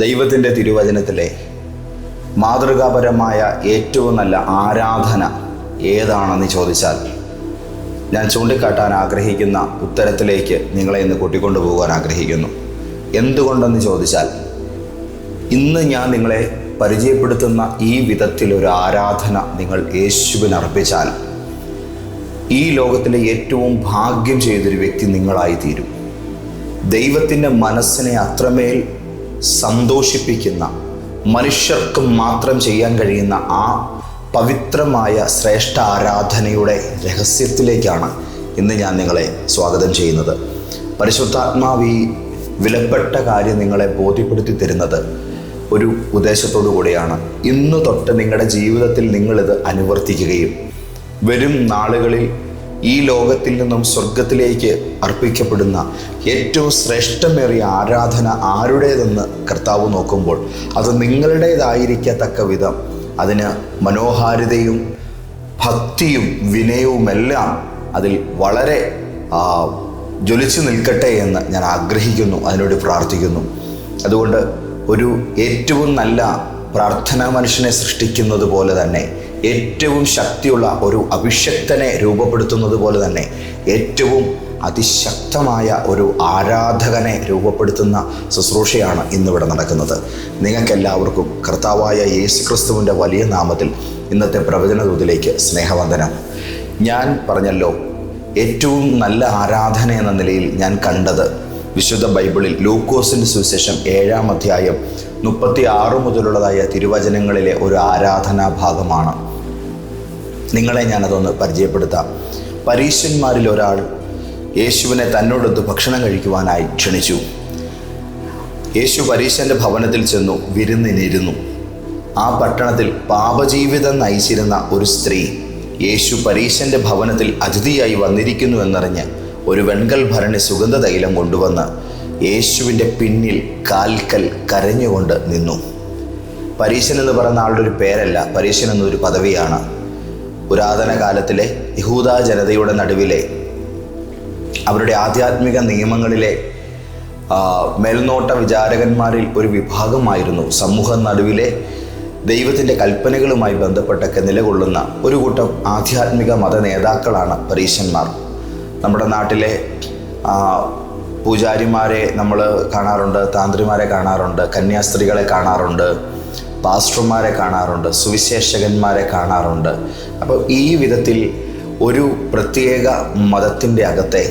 ദൈവത്തിന്റെ തിരുവചനത്തിലെ മാതൃകാപരമായ ഏറ്റവും നല്ല ആരാധന ഏതാണെന്ന് ചോദിച്ചാൽ ഞാൻ ചൂണ്ടിക്കാട്ടാൻ ആഗ്രഹിക്കുന്ന ഉത്തരത്തിലേക്ക് നിങ്ങളെ ഇന്ന് കൂട്ടിക്കൊണ്ടു പോകാൻ ആഗ്രഹിക്കുന്നു. എന്തുകൊണ്ടെന്ന് ചോദിച്ചാൽ ഇന്ന് ഞാൻ നിങ്ങളെ പരിചയപ്പെടുത്തുന്ന ഈ വിധത്തിലൊരു ആരാധന നിങ്ങൾ യേശുവിന് അർപ്പിച്ചാൽ ഈ ലോകത്തിലെ ഏറ്റവും ഭാഗ്യം ചെയ്തൊരു വ്യക്തി നിങ്ങളായി തീരും. ദൈവത്തിന്റെ മനസ്സിനെ അത്രമേൽ സന്തോഷിപ്പിക്കുന്ന മനുഷ്യർക്ക് മാത്രം ചെയ്യാൻ കഴിയുന്ന ആ പവിത്രമായ ശ്രേഷ്ഠ ആരാധനയുടെ രഹസ്യത്തിലേക്കാണ് ഇന്ന് ഞാൻ നിങ്ങളെ സ്വാഗതം ചെയ്യുന്നത്. പരിശുദ്ധാത്മാവ് ഈ വിലപ്പെട്ട കാര്യം നിങ്ങളെ ബോധ്യപ്പെടുത്തി തരുന്നത് ഒരു ഉദ്ദേശത്തോടു കൂടിയാണ്. ഇന്നു തൊട്ട് നിങ്ങളുടെ ജീവിതത്തിൽ നിങ്ങളിത് അനുവർത്തിക്കുകയും വരും നാളുകളിൽ ഈ ലോകത്തിൽ നിന്നും സ്വർഗത്തിലേക്ക് അർപ്പിക്കപ്പെടുന്ന ഏറ്റവും ശ്രേഷ്ഠമേറിയ ആരാധന ആരുടേതെന്ന് കർത്താവ് നോക്കുമ്പോൾ അത് നിങ്ങളുടേതായിരിക്കത്തക്ക വിധം. അതിന് മനോഹാരിതയും ഭക്തിയും വിനയവുമെല്ലാം അതിൽ വളരെ ജ്വലിച്ചു നിൽക്കട്ടെ എന്ന് ഞാൻ ആഗ്രഹിക്കുന്നു അതിനോട് പ്രാർത്ഥിക്കുന്നു. അതുകൊണ്ട് ഒരു ഏറ്റവും നല്ല പ്രാർത്ഥനാ മനുഷ്യനെ സൃഷ്ടിക്കുന്നത് പോലെ തന്നെ ഏറ്റവും ശക്തിയുള്ള ഒരു അഭിഷക്തനെ രൂപപ്പെടുത്തുന്നത് പോലെ തന്നെ ഏറ്റവും അതിശക്തമായ ഒരു ആരാധകനെ രൂപപ്പെടുത്തുന്ന ശുശ്രൂഷയാണ് ഇന്നിവിടെ നടക്കുന്നത്. നിങ്ങൾക്കെല്ലാവർക്കും കർത്താവായ യേശു ക്രിസ്തുവിന്റെ വലിയ നാമത്തിൽ ഇന്നത്തെ പ്രവചന ദൂതിലേക്ക് സ്നേഹവന്ദനം. ഞാൻ പറഞ്ഞല്ലോ ഏറ്റവും നല്ല ആരാധന എന്ന നിലയിൽ ഞാൻ കണ്ടത് വിശുദ്ധ ബൈബിളിൽ ലൂക്കോസിന്റെ സുവിശേഷം ഏഴാം അധ്യായം മുപ്പത്തി ആറ് മുതലുള്ളതായ തിരുവചനങ്ങളിലെ ഒരു ആരാധനാ ഭാഗമാണ് നിങ്ങളെ ഞാനതൊന്ന് പരിചയപ്പെടുത്താം. പരീശന്മാരിൽ ഒരാൾ യേശുവിനെ തന്നോടൊത്ത് ഭക്ഷണം കഴിക്കുവാനായി ക്ഷണിച്ചു. യേശു പരീശന്റെ ഭവനത്തിൽ ചെന്നു വിരുന്നിനിരുന്നു. ആ പട്ടണത്തിൽ പാപജീവിതം നയിച്ചിരുന്ന ഒരു സ്ത്രീ യേശു പരീശന്റെ ഭവനത്തിൽ അതിഥിയായി വന്നിരിക്കുന്നു എന്നറിഞ്ഞ് ഒരു വെൺകൽ ഭരണി സുഗന്ധതൈലം കൊണ്ടുവന്ന് യേശുവിന്റെ പിന്നിൽ കാൽക്കൽ കരഞ്ഞുകൊണ്ട് നിന്നു. പരീശൻ എന്ന് പറയുന്ന ആളുടെ ഒരു പേരല്ല പരീശൻ എന്നൊരു പദവിയാണ്. പുരാതന കാലത്തിലെ യഹൂദ ജനതയുടെ നടുവിലെ അവരുടെ ആധ്യാത്മിക നിയമങ്ങളിലെ മേൽനോട്ട വിചാരകന്മാരിൽ ഒരു വിഭാഗമായിരുന്നു. സമൂഹ നടുവിലെ ദൈവത്തിന്റെ കൽപ്പനകളുമായി ബന്ധപ്പെട്ടൊക്കെ നിലകൊള്ളുന്ന ഒരു കൂട്ടം ആധ്യാത്മിക മത നേതാക്കളാണ് പരീശന്മാർ. നമ്മുടെ നാട്ടിലെ പൂജാരിമാരെ നമ്മൾ കാണാറുണ്ട് താന്ത്രിമാരെ കാണാറുണ്ട് കന്യാസ്ത്രീകളെ കാണാറുണ്ട് പാസ്റ്റർമാരെ കാണാറുണ്ട് സുവിശേഷകന്മാരെ കാണാറുണ്ട്. അപ്പോൾ ഈ വിധത്തിൽ ഒരു പ്രത്യേക മതത്തിന്റെ അകത്തെ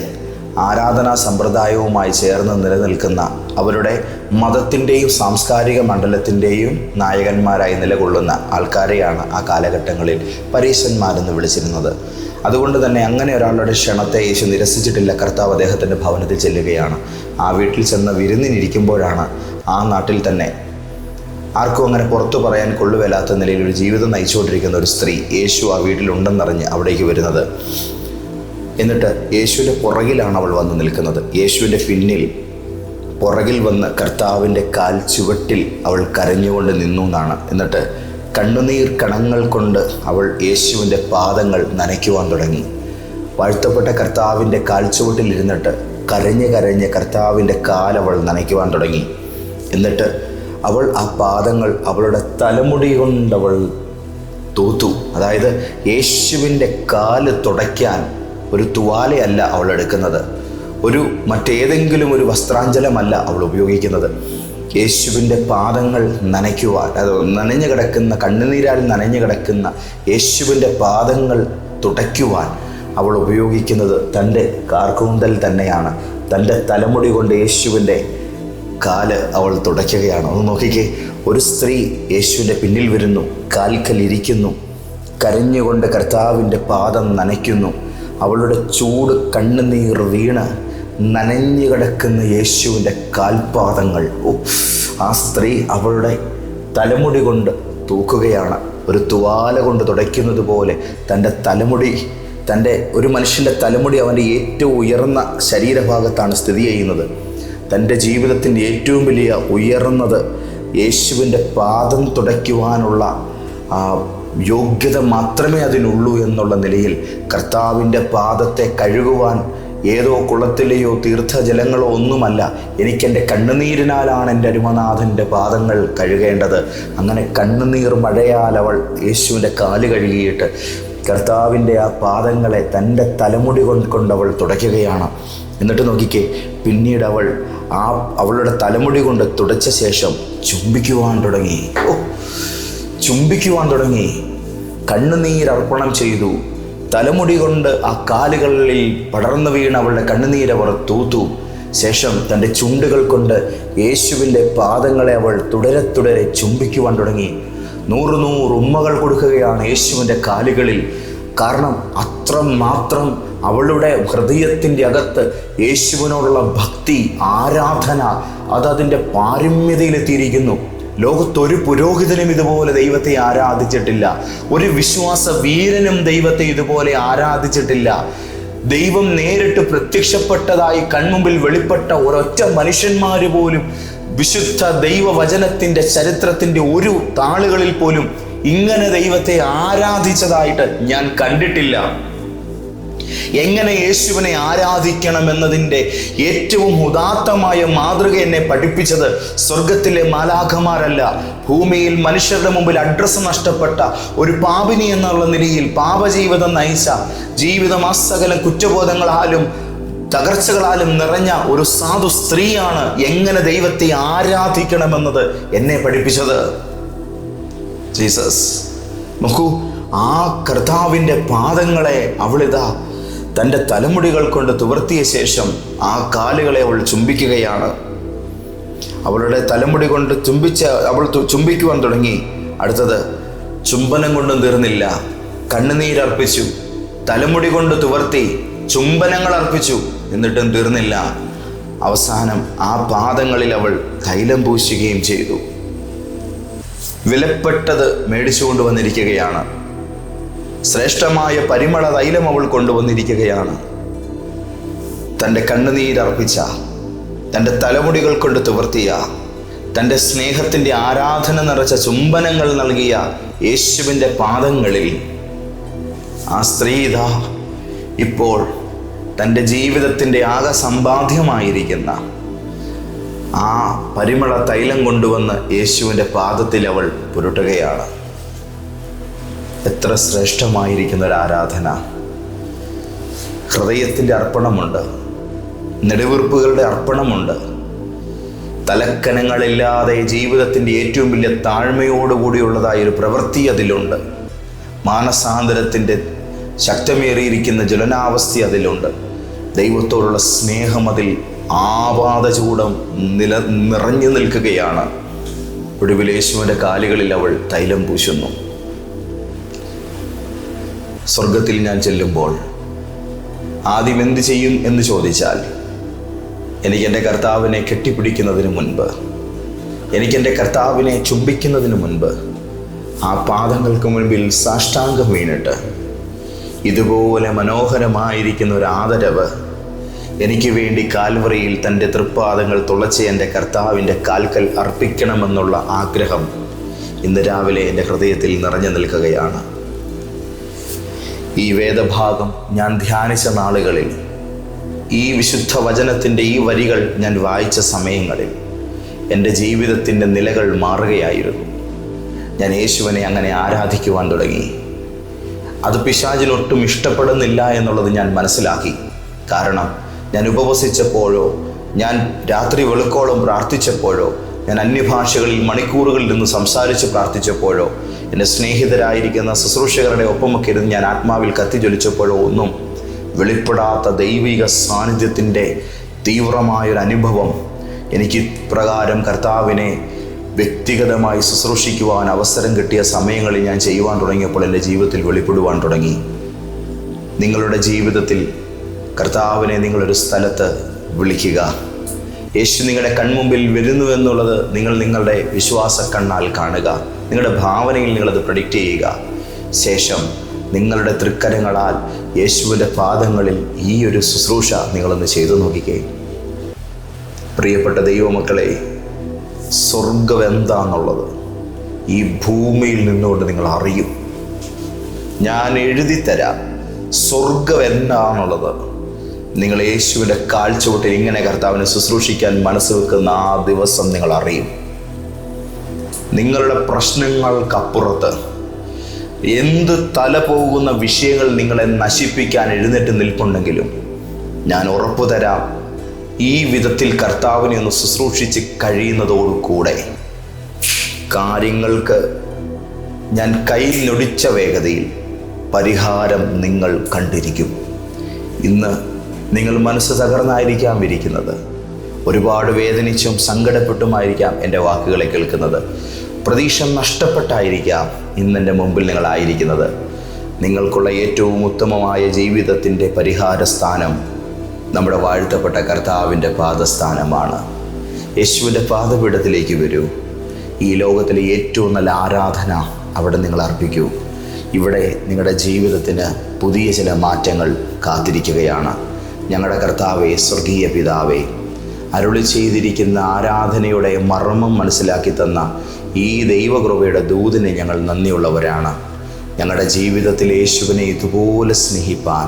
ആരാധനാ സമ്പ്രദായവുമായി ചേർന്ന് നിലനിൽക്കുന്ന അവരുടെ മതത്തിന്റെയും സാംസ്കാരിക മണ്ഡലത്തിന്റെയും നായകന്മാരായി നിലകൊള്ളുന്ന ആൾക്കാരെയാണ് ആ കാലഘട്ടങ്ങളിൽ പരീശന്മാരെന്ന് വിളിച്ചിരുന്നത്. അതുകൊണ്ട് തന്നെ അങ്ങനെ ഒരാളുടെ ക്ഷണത്തെ യേശു നിരസിച്ചിട്ടില്ല. കർത്താവ് അദ്ദേഹത്തിന്റെ ഭവനത്തിൽ ചെല്ലുകയാണ്. ആ വീട്ടിൽ ചെന്ന് വിരുന്നിനിരിക്കുമ്പോഴാണ് ആ നാട്ടിൽ തന്നെ ആർക്കും അങ്ങനെ പുറത്തു പറയാൻ കൊള്ളുവല്ലാത്ത നിലയിൽ ഒരു ജീവിതം നയിച്ചുകൊണ്ടിരിക്കുന്ന ഒരു സ്ത്രീ യേശു ആ വീട്ടിലുണ്ടെന്നറിഞ്ഞ് അവിടേക്ക് വരുന്നത്. എന്നിട്ട് യേശുവിന്റെ പുറകിലാണ് അവൾ വന്ന് നിൽക്കുന്നത്. യേശുവിന്റെ പിന്നിൽ പുറകിൽ വന്ന് കർത്താവിന്റെ കാൽ ചുവട്ടിൽ അവൾ കരഞ്ഞുകൊണ്ട് നിന്നു എന്നാണ്. എന്നിട്ട് കണ്ണുനീർ കണങ്ങൾ കൊണ്ട് അവൾ യേശുവിന്റെ പാദങ്ങൾ നനയ്ക്കുവാൻ തുടങ്ങി. വാഴ്ത്തപ്പെട്ട കർത്താവിന്റെ കാൽച്ചുവട്ടിൽ ഇരുന്നിട്ട് കരഞ്ഞ് കരഞ്ഞ് കർത്താവിന്റെ കാലവൾ നനയ്ക്കുവാൻ തുടങ്ങി. എന്നിട്ട് അവൾ ആ പാദങ്ങൾ അവളുടെ തലമുടി കൊണ്ടവൾ തൂത്തു. അതായത് യേശുവിന്റെ കാൽ തുടയ്ക്കാൻ ഒരു തുവാലയല്ല അവൾ എടുക്കുന്നത്. ഒരു മറ്റേതെങ്കിലും ഒരു വസ്ത്രാഞ്ചലമല്ല അവൾ ഉപയോഗിക്കുന്നത്. യേശുവിന്റെ പാദങ്ങൾ നനയ്ക്കുവാൻ അത് നനഞ്ഞു കിടക്കുന്ന കണ്ണുനീരാൽ നനഞ്ഞു കിടക്കുന്ന യേശുവിന്റെ പാദങ്ങൾ തുടയ്ക്കുവാൻ അവൾ ഉപയോഗിക്കുന്നത് തന്റെ കാർക്കൂന്തൽ തന്നെയാണ്. തന്റെ തലമുടി കൊണ്ട് യേശുവിന്റെ കാൽ അവൾ തുടയ്ക്കുകയാണ്. ഒന്ന് നോക്കിക്കേ ഒരു സ്ത്രീ യേശുവിന്റെ പിന്നിൽ വരുന്നു കാൽക്കലിരിക്കുന്നു കരഞ്ഞുകൊണ്ട് കർത്താവിന്റെ പാദം നനയ്ക്കുന്നു. അവളുടെ ചൂട് കണ്ണുനീർ വീണ് നനഞ്ഞു കിടക്കുന്ന യേശുവിന്റെ കാൽപാദങ്ങൾ. ആ സ്ത്രീ അവളുടെ തലമുടി കൊണ്ട് തൂക്കുകയാണ്. ഒരു തുവാല കൊണ്ട് തുടയ്ക്കുന്നത് പോലെ തന്റെ തലമുടി തന്റെ ഒരു മനുഷ്യന്റെ തലമുടി അവന്റെ ഏറ്റവും ഉയർന്ന ശരീരഭാഗത്താണ് സ്ഥിതി ചെയ്യുന്നത്. തന്റെ ജീവിതത്തിന്റെ ഏറ്റവും വലിയ ഉയർന്നത് യേശുവിന്റെ പാദം തുടയ്ക്കുവാനുള്ള യോഗ്യത മാത്രമേ അതിനുള്ളൂ എന്നുള്ള നിലയിൽ കർത്താവിന്റെ പാദത്തെ കഴുകുവാൻ ഏതോ കുളത്തിലെയോ തീർത്ഥജലങ്ങളോ ഒന്നുമല്ല. എനിക്കെന്റെ കണ്ണുനീരിനാലാണ് എന്റെ അരുമനാഥന്റെ പാദങ്ങൾ കഴുകേണ്ടത്. അങ്ങനെ കണ്ണുനീർ മഴയാൽ അവൾ യേശുവിന്റെ കാൽ കഴുകിയിട്ട് കർത്താവിന്റെ ആ പാദങ്ങളെ തന്റെ തലമുടി കൊണ്ട് കൊണ്ട് അവൾ തുടയ്ക്കുകയാണ്. എന്നിട്ട് നോക്കിക്കേ പിന്നീട് അവൾ ആ അവളുടെ തലമുടി കൊണ്ട് തുടച്ച ശേഷം ചുംബിക്കുവാൻ തുടങ്ങി. ഓ ചുംബിക്കുവാൻ തുടങ്ങി. കണ്ണുനീരർപ്പണം ചെയ്തു. തലമുടി കൊണ്ട് ആ കാലുകളിൽ പടർന്നു വീണ അവളുടെ കണ്ണുനീരവർ തൂത്തു. ശേഷം തന്റെ ചുണ്ടുകൾ കൊണ്ട് യേശുവിന്റെ പാദങ്ങളെ അവൾ തുടരെ തുടരെ ചുംബിക്കുവാൻ തുടങ്ങി. നൂറ് നൂറ് ഉമ്മകൾ കൊടുക്കുകയാണ് യേശുവിന്റെ കാലുകളിൽ. കാരണം അത്രമാത്രം അവളുടെ ഹൃദയത്തിന്റെ അകത്ത് യേശുവിനോടുള്ള ഭക്തി ആരാധന അത് അതിന്റെ പാരമ്യതയിലെത്തിയിരിക്കുന്നു. ലോകത്തൊരു പുരോഹിതനും ഇതുപോലെ ദൈവത്തെ ആരാധിച്ചിട്ടില്ല. ഒരു വിശ്വാസ വീരനും ദൈവത്തെ ഇതുപോലെ ആരാധിച്ചിട്ടില്ല. ദൈവം നേരിട്ട് പ്രത്യക്ഷപ്പെട്ടതായി കൺമുമ്പിൽ വെളിപ്പെട്ട ഒരൊറ്റ മനുഷ്യന്മാർ പോലും വിശുദ്ധ ദൈവവചനത്തിന്റെ ചരിത്രത്തിന്റെ ഒരു താളുകളിൽ പോലും ഇങ്ങനെ ദൈവത്തെ ആരാധിച്ചതായിട്ട് ഞാൻ കണ്ടിട്ടില്ല. എങ്ങനെ യേശുവിനെ ആരാധിക്കണം എന്നതിന്റെ ഏറ്റവും ഉദാത്തമായ മാതൃക എന്നെ പഠിപ്പിച്ചത് സ്വർഗത്തിലെ മാലാഖമാരല്ല. ഭൂമിയിൽ മനുഷ്യരുടെ മുമ്പിൽ അഡ്രസ്സ് നഷ്ടപ്പെട്ട ഒരു പാപിനി എന്നുള്ള നിലയിൽ പാപജീവിതം നയിച്ച ജീവിതം അസകല കുറ്റബോധങ്ങളാലും തകർച്ചകളാലും നിറഞ്ഞ ഒരു സാധു സ്ത്രീയാണ് എങ്ങനെ ദൈവത്തെ ആരാധിക്കണമെന്നത് എന്നെ പഠിപ്പിച്ചത്? ജീസസ് നോക്കൂ ആ കർത്താവിന്റെ പാദങ്ങളെ അവളിതാ തന്റെ തലമുടികൾ കൊണ്ട് തുവർത്തിയ ശേഷം ആ കാലുകളെ അവൾ ചുംബിക്കുകയാണ്. അവളുടെ തലമുടി കൊണ്ട് ചുംബിച്ച അവൾ ചുംബിക്കുവാൻ തുടങ്ങി. അടുത്തത് ചുംബനം കൊണ്ടും തീർന്നില്ല. കണ്ണുനീരർപ്പിച്ചു തലമുടി കൊണ്ട് തുവർത്തി ചുംബനങ്ങൾ അർപ്പിച്ചു. എന്നിട്ടും തീർന്നില്ല. അവസാനം ആ പാദങ്ങളിൽ അവൾ തൈലം പൂശുകയും ചെയ്തു. വിലപ്പെട്ടത് മേടിച്ചു കൊണ്ടുവന്നിരിക്കുകയാണ് ശ്രേഷ്ഠമായ പരിമള തൈലം അവൾ കൊണ്ടുവന്നിരിക്കുകയാണ്. തന്റെ കണ്ണുനീരർപ്പിച്ച തന്റെ തലമുടികൾ കൊണ്ട് തുവർത്തിയ തന്റെ സ്നേഹത്തിന്റെ ആരാധന നിറച്ച ചുംബനങ്ങൾ നൽകിയ യേശുവിന്റെ പാദങ്ങളിൽ ആ സ്ത്രീ ഇതാ ഇപ്പോൾ തന്റെ ജീവിതത്തിന്റെ ആകെ സമ്പാദ്യമായിരിക്കുന്ന ആ പരിമള തൈലം കൊണ്ടുവന്ന് യേശുവിന്റെ പാദത്തിൽ അവൾ പുരട്ടുകയാണ്. എത്ര ശ്രേഷ്ഠമായിരിക്കുന്ന ഒരു ആരാധന. ഹൃദയത്തിന്റെ അർപ്പണമുണ്ട്. നെടുവീർപ്പുകളുടെ അർപ്പണമുണ്ട്. തലക്കനങ്ങളില്ലാതെ ജീവിതത്തിന്റെ ഏറ്റവും വലിയ താഴ്മയോടുകൂടിയുള്ളതായ ഒരു പ്രവൃത്തി അതിലുണ്ട്. മാനസാന്തരത്തിന്റെ ശക്തമേറിയിരിക്കുന്ന ജ്വലനാവസ്ഥ അതിലുണ്ട്. ദൈവത്തോടുള്ള സ്നേഹം അതിൽ ആപാദചൂടം നില നിറഞ്ഞു നിൽക്കുകയാണ്. ഒടുവിൽ യേശുവിന്റെ കാലുകളിൽ അവൾ തൈലം പൂശുന്നു. സ്വർഗത്തിൽ ഞാൻ ചെല്ലുമ്പോൾ ആദ്യം എന്ത് ചെയ്യും എന്ന് ചോദിച്ചാൽ എനിക്ക് എന്റെ കർത്താവിനെ കെട്ടിപ്പിടിക്കുന്നതിന് മുൻപ് എനിക്ക് എന്റെ കർത്താവിനെ ചുംബിക്കുന്നതിന് മുൻപ് ആ പാദങ്ങൾക്ക് മുൻപിൽ സാഷ്ടാംഗം വീണിട്ട് ഇതുപോലെ മനോഹരമായിരിക്കുന്ന ഒരു ആദരവ് എനിക്ക് വേണ്ടി കാൽവറിയിൽ തന്റെ തൃപ്പാദങ്ങൾ തുളച്ച് എന്റെ കർത്താവിന്റെ കാൽക്കൽ അർപ്പിക്കണമെന്നുള്ള ആഗ്രഹം ഇന്ന് രാവിലെ എന്റെ ഹൃദയത്തിൽ നിറഞ്ഞു നിൽക്കുകയാണ്. ഈ വേദഭാഗം ഞാൻ ധ്യാനിച്ച നാളുകളിൽ ഈ വിശുദ്ധ വചനത്തിന്റെ ഈ വരികൾ ഞാൻ വായിച്ച സമയങ്ങളിൽ എന്റെ ജീവിതത്തിന്റെ നിലകൾ മാറുകയായിരുന്നു. ഞാൻ യേശുവിനെ അങ്ങനെ ആരാധിക്കുവാൻ തുടങ്ങി. അത് പിശാചിൽ ഒട്ടും ഇഷ്ടപ്പെടുന്നില്ല എന്നുള്ളത് ഞാൻ മനസ്സിലാക്കി. കാരണം ഞാൻ ഉപവസിച്ചപ്പോഴോ ഞാൻ രാത്രി വെളുക്കോളം പ്രാർത്ഥിച്ചപ്പോഴോ ഞാൻ അന്യഭാഷകളിൽ മണിക്കൂറുകളിൽ നിന്ന് സംസാരിച്ച് പ്രാർത്ഥിച്ചപ്പോഴോ എന്റെ സ്നേഹിതരായിരിക്കുന്ന ശുശ്രൂഷകരുടെ ഒപ്പമൊക്കെ ഇരുന്ന് ഞാൻ ആത്മാവിൽ കത്തിജ്വലിച്ചപ്പോഴോ ഒന്നും വെളിപ്പെടാത്ത ദൈവിക സാന്നിധ്യത്തിന്റെ തീവ്രമായൊരു അനുഭവം എനിക്ക് പ്രകാരം കർത്താവിനെ വ്യക്തിഗതമായി ശുശ്രൂഷിക്കുവാൻ അവസരം കിട്ടിയ സമയങ്ങളിൽ ഞാൻ ചെയ്യുവാൻ തുടങ്ങിയപ്പോൾ എന്റെ ജീവിതത്തിൽ വെളിപ്പെടുവാൻ തുടങ്ങി. നിങ്ങളുടെ ജീവിതത്തിൽ കർത്താവിനെ നിങ്ങളൊരു സ്ഥലത്ത് വിളിക്കുക. യേശു നിങ്ങളുടെ കൺമുമ്പിൽ വരുന്നു എന്നുള്ളത് നിങ്ങൾ നിങ്ങളുടെ വിശ്വാസ കണ്ണാൽ കാണുക. നിങ്ങളുടെ ഭാവനയിൽ നിങ്ങളത് പ്രഡിക്റ്റ് ചെയ്യുക. ശേഷം നിങ്ങളുടെ തൃക്കരങ്ങളാൽ യേശുവിന്റെ പാദങ്ങളിൽ ഈ ഒരു ശുശ്രൂഷ നിങ്ങളൊന്ന് ചെയ്തു നോക്കിക്കേ. പ്രിയപ്പെട്ട ദൈവമക്കളെ സ്വർഗം എന്താന്നുള്ളത് ഈ ഭൂമിയിൽ നിന്നുകൊണ്ട് നിങ്ങൾ അറിയും. ഞാൻ എഴുതി തരാം സ്വർഗം എന്താണുള്ളത് നിങ്ങൾ യേശുവിന്റെ കാഴ്ചവട്ടിൽ ഇങ്ങനെ കർത്താവിനെ ശുശ്രൂഷിക്കാൻ മനസ്സ് വെക്കുന്ന ആ ദിവസം നിങ്ങൾ അറിയും. നിങ്ങളുടെ പ്രശ്നങ്ങൾക്കപ്പുറത്ത് എന്ത് തല പോകുന്ന വിഷയങ്ങൾ നിങ്ങളെ നശിപ്പിക്കാൻ എഴുന്നേറ്റ് നിൽപ്പുണ്ടെങ്കിലും ഞാൻ ഉറപ്പു തരാം ഈ വിധത്തിൽ കർത്താവിനെ ഒന്ന് ശുശ്രൂഷിച്ച് കഴിയുന്നതോടുകൂടെ കാര്യങ്ങൾക്ക് ഞാൻ കൈ നൊടിച്ച വേഗതയിൽ പരിഹാരം നിങ്ങൾ കണ്ടിരിക്കും. ഇന്ന് നിങ്ങൾ മനസ്സ് തകർന്നായിരിക്കാം ഇരിക്കുന്നത് ഒരുപാട് വേദനിച്ചും സങ്കടപ്പെട്ടുമായിരിക്കാം എന്റെ വാക്കുകളെ കേൾക്കുന്നത്. പ്രതീക്ഷ നഷ്ടപ്പെട്ടായിരിക്കാം ഇന്നെന്റെ മുമ്പിൽ നിങ്ങളായിരിക്കുന്നത് നിങ്ങൾക്കുള്ള ഏറ്റവും ഉത്തമമായ ജീവിതത്തിന്റെ പരിഹാര സ്ഥാനം നമ്മുടെ വാഴ്ത്തപ്പെട്ട കർത്താവിന്റെ പാദസ്ഥാനമാണ്. യേശുവിന്റെ പാദപീഠത്തിലേക്ക് വരൂ. ഈ ലോകത്തിലെ ഏറ്റവും നല്ല ആരാധന അവിടെ നിങ്ങൾ അർപ്പിക്കൂ. ഇവിടെ നിങ്ങളുടെ ജീവിതത്തിന് പുതിയ ചില മാറ്റങ്ങൾ കാത്തിരിക്കുകയാണ്. ഞങ്ങളുടെ കർത്താവെ സ്വർഗീയ പിതാവെ അരുളി ചെയ്തിരിക്കുന്ന ആരാധനയുടെ മർമ്മം മനസ്സിലാക്കി തന്ന ഈ ദൈവകൃപയുടെ ദൂതിന് ഞങ്ങൾ നന്ദിയുള്ളവരാണ്. ഞങ്ങളുടെ ജീവിതത്തിൽ യേശുവിനെ ഇതുപോലെ സ്നേഹിപ്പാൻ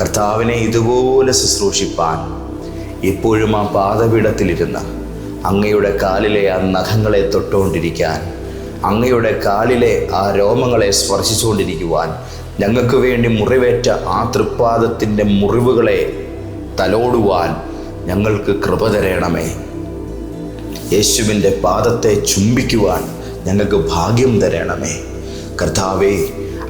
കർത്താവിനെ ഇതുപോലെ ശുശ്രൂഷിപ്പാൻ എപ്പോഴും ആ പാദപീഠത്തിലിരുന്ന് അങ്ങയുടെ കാലിലെ ആ നഖങ്ങളെ തൊട്ടുകൊണ്ടിരിക്കാൻ അങ്ങയുടെ കാലിലെ ആ രോമങ്ങളെ സ്പർശിച്ചുകൊണ്ടിരിക്കുവാൻ ഞങ്ങൾക്ക് വേണ്ടി മുറിവേറ്റ ആ തൃപ്പാദത്തിന്റെ മുറിവുകളെ തലോടുവാൻ ഞങ്ങൾക്ക് കൃപ തരണമേ. യേശുവിന്റെ പാദത്തെ ചുംബിക്കുവാൻ ഞങ്ങൾക്ക് ഭാഗ്യം തരണമേ. കർത്താവേ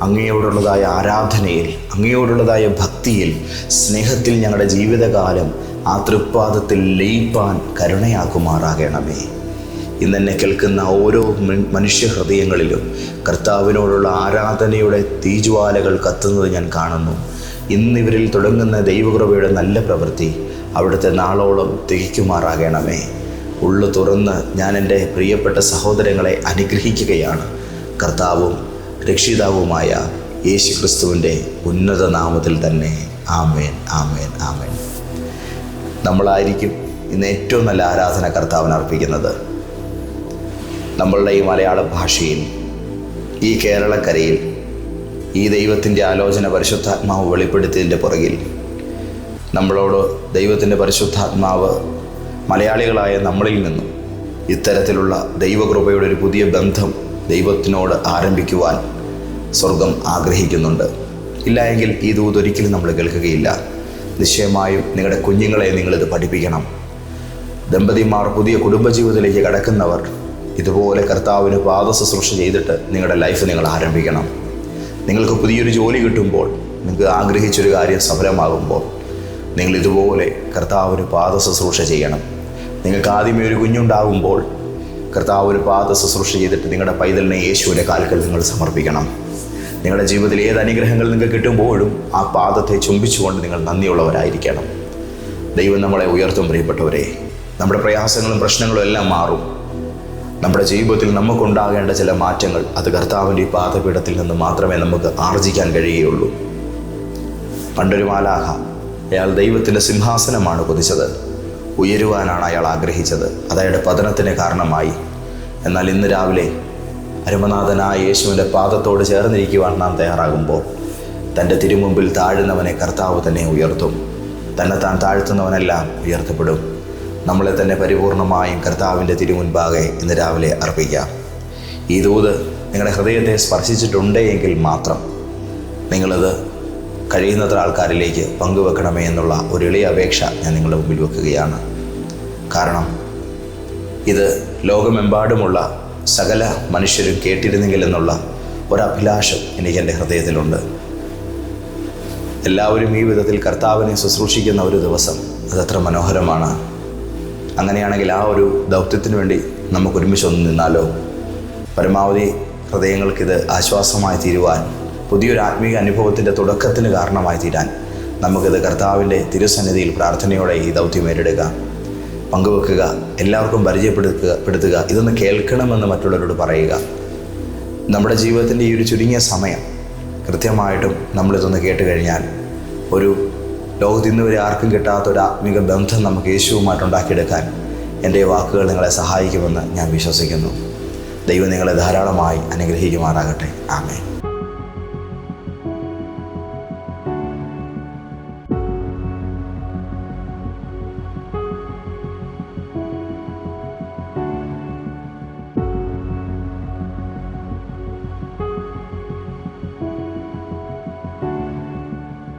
അങ്ങയോടുള്ളതായ ആരാധനയിൽ അങ്ങയോടുള്ളതായ ഭക്തിയിൽ സ്നേഹത്തിൽ ഞങ്ങളുടെ ജീവിതകാലം ആ തൃപ്പാദത്തിൽ ലയിപ്പാൻ കരുണയാക്കുമാറാകണമേ ഇന്നെന്നെ കേൾക്കുന്ന ഓരോ മനുഷ്യ ഹൃദയങ്ങളിലും കർത്താവിനോടുള്ള ആരാധനയുടെ തീജ്വാലകൾ കത്തുന്നത് ഞാൻ കാണുന്നു. ഇന്നിവരിൽ തുടങ്ങുന്ന ദൈവകൃപയുടെ നല്ല പ്രവൃത്തി അവിടുത്തെ നാളോളം തികയ്ക്കുമാറാകണമേ ഉള്ളു തുറന്ന് ഞാൻ എന്റെ പ്രിയപ്പെട്ട സഹോദരങ്ങളെ അനുഗ്രഹിക്കുകയാണ്. കർത്താവും രക്ഷിതാവുമായ യേശു ക്രിസ്തുവിന്റെ ഉന്നത നാമത്തിൽ തന്നെ. ആമേൻ ആമേൻ ആമേൻ. നമ്മളായിരിക്കും ഇന്ന് ഏറ്റവും നല്ല ആരാധന കർത്താവിന് അർപ്പിക്കുന്നത്. നമ്മളുടെ ഈ മലയാള ഭാഷയിൽ ഈ കേരളക്കരയിൽ ഈ ദൈവത്തിന്റെ ആലോചന പരിശുദ്ധാത്മാവ് വെളിപ്പെടുത്തിയതിന്റെ പുറകിൽ. നമ്മളോട് ദൈവത്തിന്റെ പരിശുദ്ധാത്മാവ് മലയാളികളായ നമ്മളിൽ നിന്നും ഇത്തരത്തിലുള്ള ദൈവകൃപയുടെ ഒരു പുതിയ ബന്ധം ദൈവത്തിനോട് ആരംഭിക്കുവാൻ സ്വർഗം ആഗ്രഹിക്കുന്നുണ്ട്. ഇല്ല എങ്കിൽ ഈ ദൂത് ഒരിക്കലും നമ്മൾ കേൾക്കുകയില്ല. നിശ്ചയമായും നിങ്ങളുടെ കുഞ്ഞുങ്ങളെ നിങ്ങളിത് പഠിപ്പിക്കണം. ദമ്പതിമാർ പുതിയ കുടുംബജീവിതത്തിലേക്ക് കടക്കുന്നവർ ഇതുപോലെ കർത്താവിന് പാദ ശുശ്രൂഷ ചെയ്തിട്ട് നിങ്ങളുടെ ലൈഫ് നിങ്ങൾ ആരംഭിക്കണം. നിങ്ങൾക്ക് പുതിയൊരു ജോലി കിട്ടുമ്പോൾ നിങ്ങൾക്ക് ആഗ്രഹിച്ചൊരു കാര്യം സഫലമാകുമ്പോൾ നിങ്ങൾ ഇതുപോലെ കർത്താവിന് പാദ ശുശ്രൂഷ ചെയ്യണം. നിങ്ങൾക്ക് ആദ്യമേ ഒരു കുഞ്ഞുണ്ടാകുമ്പോൾ കർത്താവ് ഒരു പാദ ശുശ്രൂഷ ചെയ്തിട്ട് നിങ്ങളുടെ പൈതലിനെ യേശുവിന്റെ കാൽക്കൽ നിങ്ങൾ സമർപ്പിക്കണം. നിങ്ങളുടെ ജീവിതത്തിൽ ഏത് അനുഗ്രഹങ്ങൾ നിങ്ങൾക്ക് കിട്ടുമ്പോഴും ആ പാദത്തെ ചുംബിച്ചുകൊണ്ട് നിങ്ങൾ നന്ദിയുള്ളവരായിരിക്കണം. ദൈവം നമ്മളെ ഉയർത്തും പ്രിയപ്പെട്ടവരെ. നമ്മുടെ പ്രയാസങ്ങളും പ്രശ്നങ്ങളും എല്ലാം മാറും. നമ്മുടെ ജീവിതത്തിൽ നമുക്കുണ്ടാകേണ്ട ചില മാറ്റങ്ങൾ അത് കർത്താവിന്റെ പാതപീഠത്തിൽ നിന്ന് മാത്രമേ നമുക്ക് ആർജിക്കാൻ കഴിയുകയുള്ളൂ. പണ്ടൊരു മാലാഹ അയാൾ ദൈവത്തിന്റെ സിംഹാസനമാണ് കൊതിച്ചത്. ഉയരുവാനാണ് അയാൾ ആഗ്രഹിച്ചത്. അതയാളുടെ പതനത്തിന് കാരണമായി. എന്നാൽ ഇന്ന് രാവിലെ അരുമനാഥനായ യേശുവിന്റെ പാദത്തോട് ചേർന്നിരിക്കുവാൻ നാം തയ്യാറാകുമ്പോൾ തന്റെ തിരുമുമ്പിൽ താഴുന്നവനെ കർത്താവ് തന്നെ ഉയർത്തും. തന്നെ താൻ താഴ്ത്തുന്നവനെല്ലാം ഉയർത്തപ്പെടും. നമ്മളെ തന്നെ പരിപൂർണമായും കർത്താവിന്റെ തിരുമുൻപാകെ ഇന്ന് രാവിലെ അർപ്പിക്കാം. ഈ ദൂത് നിങ്ങളുടെ ഹൃദയത്തെ സ്പർശിച്ചിട്ടുണ്ട് എങ്കിൽ മാത്രം നിങ്ങളത് കഴിയുന്നത്ര ആൾക്കാരിലേക്ക് പങ്കുവെക്കണമേ എന്നുള്ള ഒരു എളിയ അപേക്ഷ ഞാൻ നിങ്ങളുടെ മുമ്പിൽ വെക്കുകയാണ്. കാരണം ഇത് ലോകമെമ്പാടുമുള്ള സകല മനുഷ്യരും കേട്ടിരുന്നെങ്കിൽ എന്നുള്ള ഒരഭിലാഷം എനിക്ക് എന്റെ ഹൃദയത്തിലുണ്ട്. എല്ലാവരും ഈ വിധത്തിൽ കർത്താവിനെ ശുശ്രൂഷിക്കുന്ന ഒരു ദിവസം അതത്ര മനോഹരമാണ്. അങ്ങനെയാണെങ്കിൽ ആ ഒരു ദൗത്യത്തിന് വേണ്ടി നമുക്ക് ഒരുമിച്ച് ഒന്ന് നിന്നാലോ? പരമാവധി ഹൃദയങ്ങൾക്കിത് ആശ്വാസമായി തീരുവാൻ പുതിയൊരു ആത്മീയ അനുഭവത്തിന്റെ തുടക്കത്തിന് കാരണമായി തീരാൻ നമുക്കിത് കർത്താവിന്റെ തിരുസന്നിധിയിൽ പ്രാർത്ഥനയോടെ ഈ ദൗത്യം ഏറ്റെടുക്കുക പങ്കുവെക്കുക എല്ലാവർക്കും പരിചയപ്പെടുത്തുക പെടുത്തുക ഇതൊന്ന് കേൾക്കണമെന്ന് മറ്റുള്ളവരോട് പറയുക. നമ്മുടെ ജീവിതത്തിന്റെ ഈ ഒരു ചുരുങ്ങിയ സമയം കൃത്യമായിട്ടും നമ്മളിതൊന്ന് കേട്ട് കഴിഞ്ഞാൽ ഒരു ലോകത്ത് ഇന്ന് വരെ ആർക്കും കിട്ടാത്ത ഒരു ആത്മീക ബന്ധം നമുക്ക് യേശുവുമായിട്ട് ഉണ്ടാക്കിയെടുക്കാൻ എന്റെ വാക്കുകൾ നിങ്ങളെ സഹായിക്കുമെന്ന് ഞാൻ വിശ്വസിക്കുന്നു. ദൈവം നിങ്ങളെ ധാരാളമായി അനുഗ്രഹിക്കുമാറാകട്ടെ. ആമേൻ.